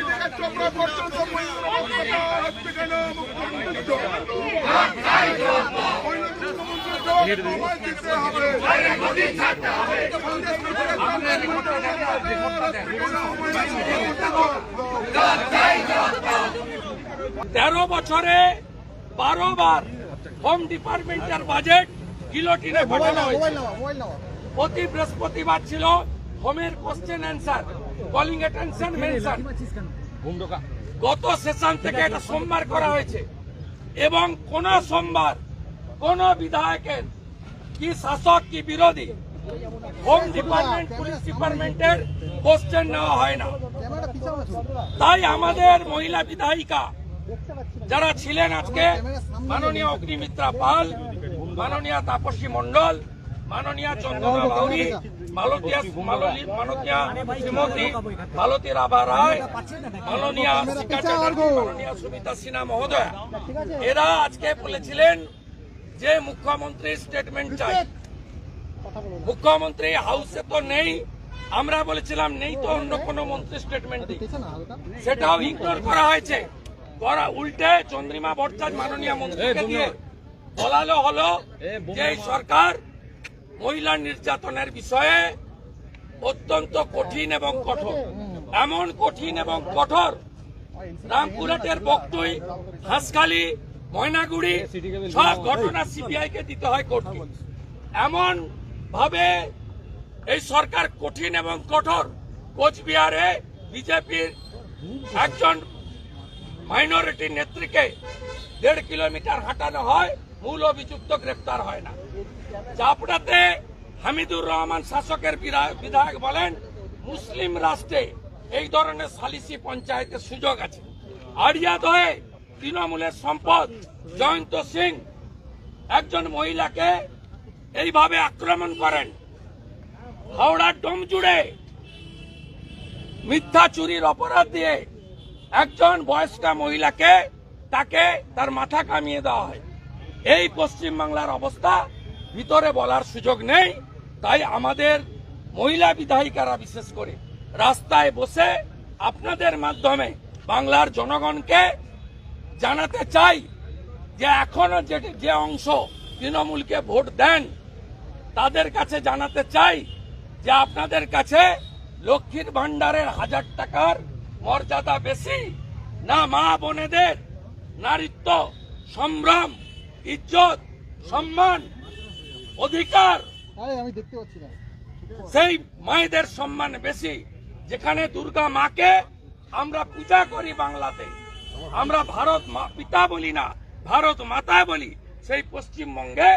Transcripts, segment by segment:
থেকে চোপড়া পর্যন্ত মহিলা হচ্ছে কেন মুখ্যমন্ত্রী দিতে হবে তেরো বছরে বারো বার হোম ডিপার্টমেন্টের বাজেট গিলোটিনে পাঠানো হয়েছে। প্রতি বৃহস্পতিবার ছিল হোমের question answer calling attention mention গত সেশন থেকে এটা সোমবার করা হয়েছে। এবং কোন সোমবার কোন বিধায়কের কি শাসক কি বিরোধী হোম ডিপার্টমেন্ট পুলিশ ডিপার্টমেন্টের কোশ্চেন নেওয়া হয় না। তাই আমাদের মহিলা বিধায়িকা যারা ছিলেন আজকে, মাননীয় অগ্নিমিত্রা পাল, মাননীয় তাপসী মণ্ডল, মাননীয় চন্দ্রনা বাউরি, মালতীয়া মালনী শ্রীমতী মালতী রাভা রায়, মাননীয় মাননীয় সুমিতা সিনহা মহোদয়। এরা আজকে বলেছিলেন যে মুখ্যমন্ত্রীর স্টেটমেন্ট চাই। মুখ্যমন্ত্রী হাউসে তো নেই। আমরা বলেছিলাম নেই তো অন্য কোন মন্ত্রী স্টেটমেন্ট দিই সেটাও ইগনোর করা হয়েছে। করা উল্টে চন্দ্রিমা ভট্টাচার্য মাননীয় মন্ত্রীকে দিয়ে বলালো হলো যে এই সরকার মহিলা নির্যাতনের বিষয়ে অত্যন্ত কঠিন এবং কঠোর। এমন কঠিন এবং কঠোর। রামপুরহাটের বকটুই হাঁসখালি ময়নাগুড়ি সব ঘটনা সিবিআই কে দিতে হয় কোর্টকে এমন ভাবে এই সরকার কঠিন এবং কঠোর। কোচবিহারে বিজেপির একজন মাইনরিটি নেত্রীকে দেড় কিলোমিটার হাঁটানো হয় মূল অভিযুক্ত গ্রেপ্তার হয় না। চাপড়াতে হামিদুর রহমান শাসকের বিধায়ক বলেন মুসলিম রাষ্ট্রে এই ধরনের সালিসি পঞ্চায়েতের সুযোগ আছে। আড়িয়াদহে তৃণমূলের সম্পদ। জয়ন্ত সিং একজন মহিলাকে এইভাবে আক্রমণ করেন। হাওড়ার ডোম জুড়ে মিথ্যা চুরির অপরাধ দিয়ে একজন বয়স্কা মহিলাকে তাকে তার মাথা কামিয়ে দেওয়া হয়। এই পশ্চিম বাংলার অবস্থা ভিতরে বলার সুযোগ নেই। তাই আমাদের মহিলা বিধায়িকারা বিশেষ করে রাস্তায় বসে আপনাদের মাধ্যমে বাংলার জনগণকে জানাতে চাই যে এখনও যে যে অংশ তৃণমূলকে ভোট দেন তাদের কাছে জানাতে চাই যে আপনাদের কাছে লক্ষ্মীর ভান্ডারের হাজার টাকার মর্যাদা বেশি না মা বোনেদের নারীত্ব সম্ভ্রম ইজ্জত সম্মান অধিকার? আমি দেখতে পাচ্ছি না। সেই মায়েদের সম্মান বেশি যেখানে দুর্গা মাকে আমরা পূজা করি বাংলাতে। আমরা ভারত পিতা বলি না, ভারত মাতা বলি। সেই পশ্চিমবঙ্গে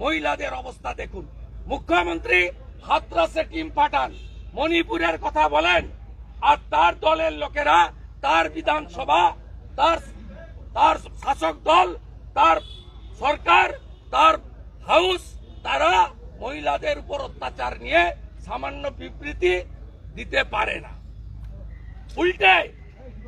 মহিলাদের অবস্থা দেখুন। মুখ্যমন্ত্রী হাতরাসে টিম পাঠান, মণিপুরের কথা বলেন, আর তার দলের লোকেরা, তার বিধানসভা, তার তার শাসক দল, তার সরকার, তার হাউস, তারা মহিলাদের উপর অত্যাচার নিয়ে সামান্য বিবৃতি দিতে পারে না। উল্টে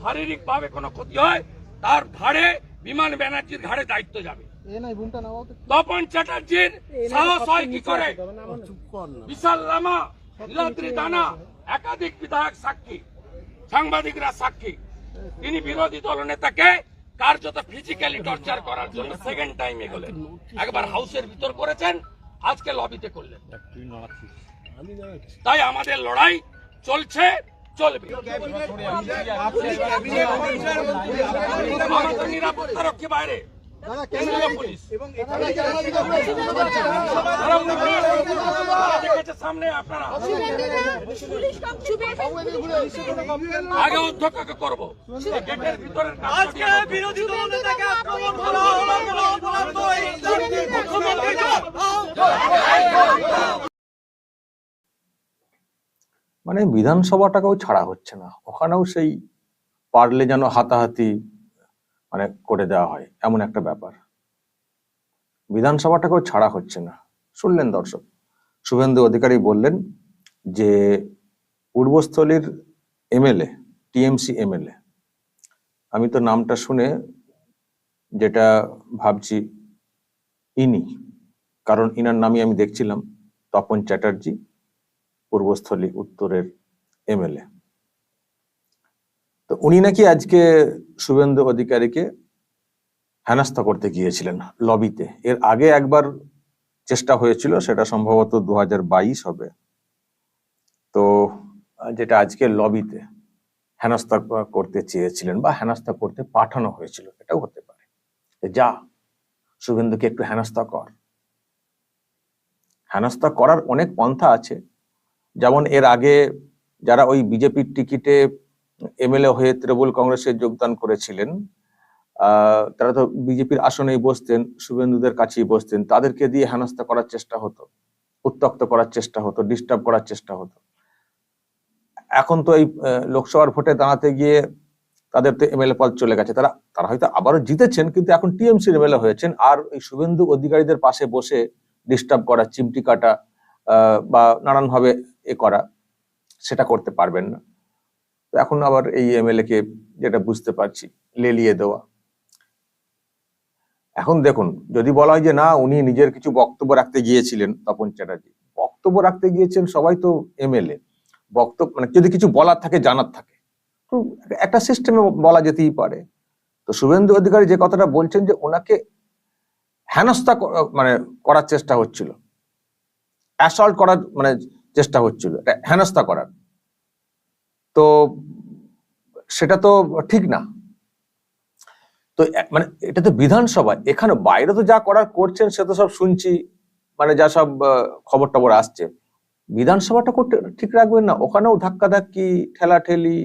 শারীরিক ভাবে কোনো ক্ষতি হয় তার ঘাড়ে বিমান ব্যানার্জির ঘাড়ে দায়িত্ব যাবে। তপন চ্যাটার্জির সাহস হয় কি করে? বিশাল লামা নীলাদ্রি দানা একাধিক বিধায়ক সাক্ষী সাংবাদিকরা সাক্ষী। তিনি বিরোধী দল নেতাকে কার্যত ফিজিক্যালি টর্চার করার জন্য সেকেন্ড টাইম এগোলেন একবার হাউসের ভিতর করেছেন আজকে লবিতে করলেন। তাই আমাদের লড়াই চলছে। চলবে। নিরাপত্তা রক্ষী বাইরে। আগে অধ্যক্ষকে করব। গেটের ভিতরের আজকে বিরোধী দল নেতাকে আক্রমণ করা মানে বিধানসভাটাকেও ছাড়া হচ্ছে না। ওখানেও সেই পারলে যেন হাতাহাতি মানে করে দেওয়া হয়, এমন একটা ব্যাপার। বিধানসভাটাকেও ছাড়া হচ্ছে না। শুনলেন দর্শক, শুভেন্দু অধিকারী বললেন যে পূর্বস্থলীর এমএলএ, টিএমসি এমএলএ, আমি তো নামটা শুনে যেটা ভাবছি ইনি, কারণ ইনার নামই আমি দেখছিলাম, তপন চ্যাটার্জি। পূর্বস্থলী উত্তরের এমএলএ তো উনি নাকি আজকে শুভেন্দু অধিকারীকে হেনাস্তা করতে গিয়েছিলেন লবিতে। এর আগে একবার চেষ্টা হয়েছিল, সেটা সম্ভবত দু হাজার বাইশ হবে। তো, যেটা আজকে লবিতে হেনস্থা করতে চেয়েছিলেন বা হেনস্থা করতে পাঠানো হয়েছিল, এটাও হতে পারে। যা, শুভেন্দুকে একটু হেনস্থা কর। হেনস্থা করার অনেক পন্থা আছে যেমন এর আগে যারা ওই বিজেপির টিকিটে এমএলএ হয়ে তৃণমূল কংগ্রেসে যোগদান করেছিলেন তারা তো বিজেপির আসনেই বসতেন, শুভেন্দুদের কাছেই বসতেন, তাদেরকে দিয়ে হেনস্থা করার চেষ্টা হতো উত্তক্ত করার চেষ্টা হতো ডিস্টার্ব করার চেষ্টা হতো। এখন তো এই লোকসভার ভোটে দাঁড়াতে গিয়ে তাদের তো এমএলএ পদ চলে গেছে, তারা তারা হয়তো আবারও জিতেছেন, কিন্তু এখন টিএমসির এমএলএ হয়েছেন, আর এই শুভেন্দু অধিকারীদের পাশে বসে ডিস্টার্ব করা, চিমটি কাটা বা নানানভাবে এ করা, সেটা করতে পারবেন না। তো এখন আবার এই এমএলএ কে যেটা বুঝতে পারছি, লেলিয়ে দেওয়া। এখন দেখুন, যদি বলা হয় যে না, উনি নিজের কিছু বক্তব্য রাখতে গিয়েছিলেন, তপন চ্যাটার্জি। বক্তব্য রাখতে গিয়েছেন সবাই তো এমএলএ বক্তব্য মানে যদি কিছু বলার থাকে, জানার থাকে। তো একটা সিস্টেমে বলা যেতেই পারে। তো শুভেন্দু অধিকারী যে কথাটা বলছেন যে ওনাকে হেনস্থা মানে করার চেষ্টা হচ্ছিল। অ্যাসল্ট করার মানে চেষ্টা হচ্ছিল এটা হেনস্থা করার। তো সেটা তো ঠিক না। তো মানে এটা তো বিধানসভা এখানে বাইরে তো যা করার করছেন সে তো সব শুনছি মানে যা সব খবর টবর আসছে। বিধানসভাটা করতে ঠিক রাখবেন না, ওখানেও ধাক্কা ধাক্কি ঠেলাঠেলি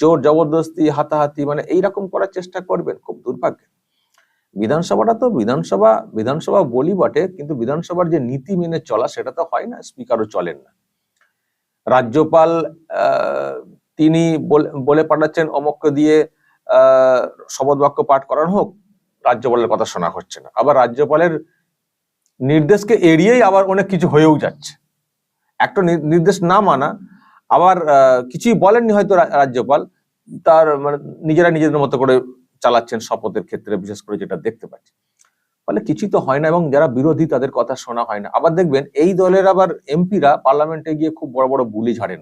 জোর জবরদস্তি হাতাহাতি মানে এইরকম করার চেষ্টা করবেন, খুব দুর্ভাগ্য বিধানসভাটা তো বিধানসভা বিধানসভা বলি বটে, কিন্তু বিধানসভার যে নীতি মেনে চলা সেটা তো হয় না, স্পিকারও চলেন না। রাজ্যপাল তিনি বলে- পাঠাচ্ছেন অমক্য দিয়ে শপথ বাক্য পাঠ করানো হোক, রাজ্যপালের কথা শোনা হচ্ছে না। আবার রাজ্যপালের নির্দেশকে এড়িয়েই আবার অনেক কিছু হয়েও যাচ্ছে। একটা নির্দেশ না মানা, আবার কিছুই বলেননি হয়তো রাজ্যপাল, তার মানে নিজেরা নিজেদের মতো করে চালাচ্ছেন শপথের ক্ষেত্রে, বিশেষ করে যেটা দেখতে পাচ্ছি। ফলে কিছুই তো হয় না এবং যারা বিরোধী তাদের কথা শোনা হয় না। আবার দেখবেন, এই দলের আবার এমপিরা পার্লামেন্টে গিয়ে খুব বড় বড় বুলি ঝাড়েন।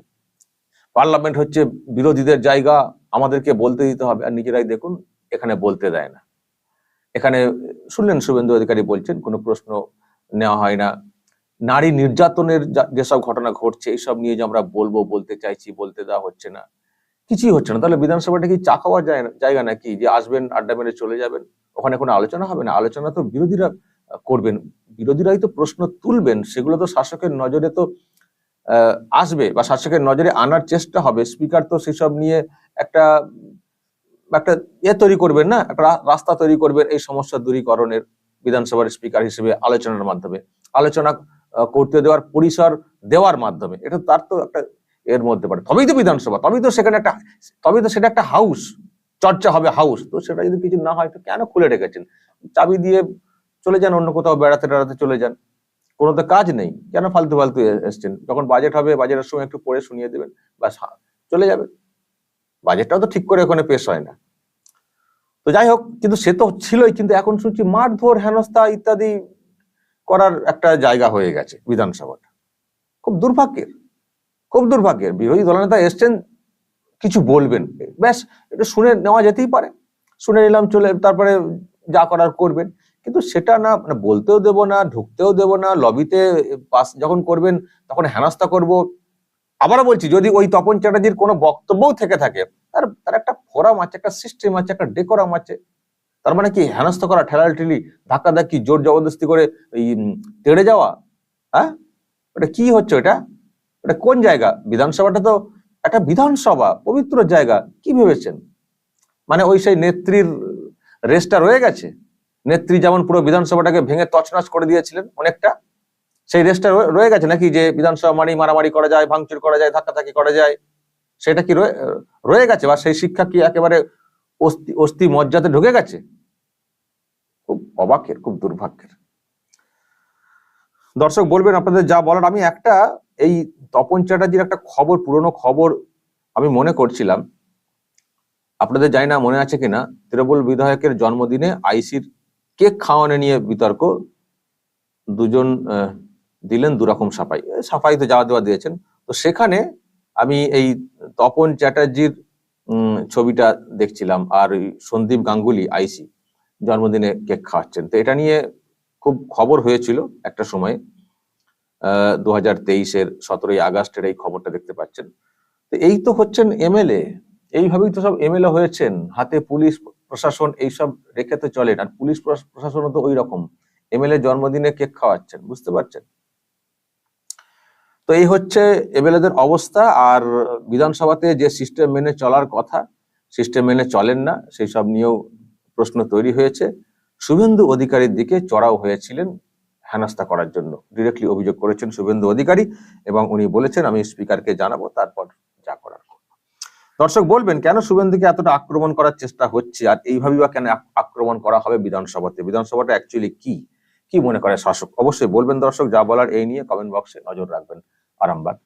পার্লামেন্ট হচ্ছে বিরোধীদের জায়গা, আমাদেরকে বলতে দিতে হবে আর নিজেরাই দেখুন, এখানে বলতে দেয় না। এখানে শুনলেন শুভেন্দু অধিকারী বলছেন, কোনো প্রশ্ন নেওয়া হয় না। নারী নির্যাতনের যেসব ঘটনা ঘটছে, এইসব নিয়ে যে আমরা বলব, বলতে চাইছি, বলতে দেওয়া হচ্ছে না। কিছুই হচ্ছে না। তাহলে বিধানসভাটা কি চা খাওয়ার জায়গা- নাকি? যে আসবেন, আড্ডা মেরে চলে যাবেন? ওখানে কোনো আলোচনা হবে না? আলোচনা তো বিরোধীরা করবেন। বিরোধীরাই তো প্রশ্ন তুলবেন। সেগুলো তো শাসকের নজরে তো আসবে বা শাসকের নজরে আনার চেষ্টা হবে। স্পিকার তো সেসব নিয়ে একটা একটা ইয়ে তৈরি করবেন না? একটা রাস্তা তৈরি করবেন এই সমস্যা দূরীকরণের বিধানসভার স্পিকার হিসেবে আলোচনার মাধ্যমে। আলোচনা করতে দেওয়ার, পরিসর দেওয়ার মাধ্যমে। এটা তার তো একটা এর মধ্যে পড়ে। তবেই তো বিধানসভা, তবেই তো সেখানে একটা, তবেই তো সেটা একটা হাউস চর্চা হবে হাউস তো সেটা যদি কিছু না হয়, তো কেন খুলে রেখেছেন? চাবি দিয়ে চলে যান, অন্য কোথাও বেড়াতে টেড়াতে চলে যান। কোনো তো কাজ নেই। কেন ফালতু ফালতু এসছেন? যখন বাজেট হবে বাজেটের সময় একটু পড়ে শুনিয়ে দেবেন হা- চলে যাবে বাজেটটাও তো ঠিক করে ওখানে পেশ হয় না। তো যাই হোক, কিন্তু সে তো ছিলই, কিন্তু এখন শুনছি মারধর, হেনস্থা ইত্যাদি করার একটা জায়গা হয়ে গেছে বিধানসভাটা। খুব দুর্ভাগ্যের। খুব দুর্ভাগ্যের বিরোধী দলনেতা এসছেন, কিছু বলবেন। ব্যাস, এটা শুনে নেওয়া যেতেই পারে। শুনে নিলাম, চলে তারপরে যা করার করবেন। কিন্তু সেটা না মানে বলতেও দেব না, ঢুকতেও দেব না, লবিতে পাস যখন করবেন, তখন হেনস্থা করব। আবারও বলছি, যদি ওই তপন চ্যাটার্জির কোনো বক্তব্যও থেকে থাকে, তার তার একটা ফোরাম আছে, একটা সিস্টেম আছে, একটা ডেকোরাম আছে। তার মানে কি, হেনস্থ করা ঠেলাল ঠেলি ধাক্কা ধাক্কি জোর জবরদস্তি করে তেড়ে যাওয়া হ্যাঁ? এটা কি হচ্ছে এটা এটা কোন জায়গা? বিধানসভাটা তো একটা বিধানসভা, পবিত্র জায়গা, কি ভেবেছেন? মানে ওই সেই নেত্রীর রেসটা রয়ে গেছে? নেত্রী যেমন পুরো বিধানসভাটাকে ভেঙে তছনছ করে দিয়েছিলেন অনেকটা, সেই রেসটা রয়ে- গেছে নাকি যে বিধানসভা মানি মারামারি করা যায়, ভাঙচুর করা যায় ধাক্কাধাক্কি করা যায়, সেটা কি রয়ে রয়ে গেছে বা সেই শিক্ষা কি একেবারে অস্থি অস্থি মজ্জাতে ঢুকে গেছে? খুব অবাকের, খুব দুর্ভাগ্যের। দর্শক বলবেন আপনাদের যা বলার, আমি একটা এই তপন চ্যাটার্জির একটা খবর, পুরনো খবর আমি মনে করছিলাম। আপনাদের জানি না মনে আছে কিনা, তৃণমূল বিধায়কের জন্মদিনে আইসির কেক খাওয়ানো নিয়ে বিতর্ক। দুজন দিলেন দুরকম সাফাই। সাফাই তো যাওয়া দেওয়া দিয়েছেন। তো সেখানে আমি এই তপন চ্যাটার্জির ছবিটা দেখছিলাম, আর সন্দীপ গাঙ্গুলি, আইসি, জন্মদিনে কেক খাওয়াচ্ছেন। তো এটা নিয়ে খুব খবর হয়েছিল একটা সময়। দু হাজার তেইশের সতেরোই আগস্টের এই খবরটা দেখতে পাচ্ছেন। তো এই তো হচ্ছেন এমএলএ। এইভাবেই তো সব এমএলএ হয়েছেন। হাতে পুলিশ, প্রশাসন এইসব রেখে তো চলেন। আর পুলিশ, প্রশা- প্রশাসনও তো ওই রকম এমএলএ জন্মদিনে কেক খাওয়াচ্ছেন, বুঝতে পারছেন? তো এই হচ্ছে এমএলএদের অবস্থা। আর বিধানসভাতে যে সিস্টেম মেনে চলার কথা, সিস্টেম মেনে চলেন না, সেই সব নিয়েও প্রশ্ন তৈরি হয়েছে। শুভেন্দু অধিকারীর দিকে চড়াও হয়েছিলেন হেনস্থা করার জন্য। ডিরেক্টলি অভিযোগ করেছেন শুভেন্দু অধিকারী এবং উনি বলেছেন, আমি স্পিকারকে জানাব, তারপর যা করার দর্শক, বলবেন, কেন শুভেন্দুকে এতটা আক্রমণ করার চেষ্টা হচ্ছে? আর এইভাবেই বা কেন আক্রমণ করা হবে বিধানসভাতে? বিধানসভাটা অ্যাকচুয়ালি কি? কি মনে করে শাসক? অবশ্যই বলবেন দর্শক, যা বলার এই নিয়ে কমেন্ট বক্সে নজর রাখবেন আরামবাগ।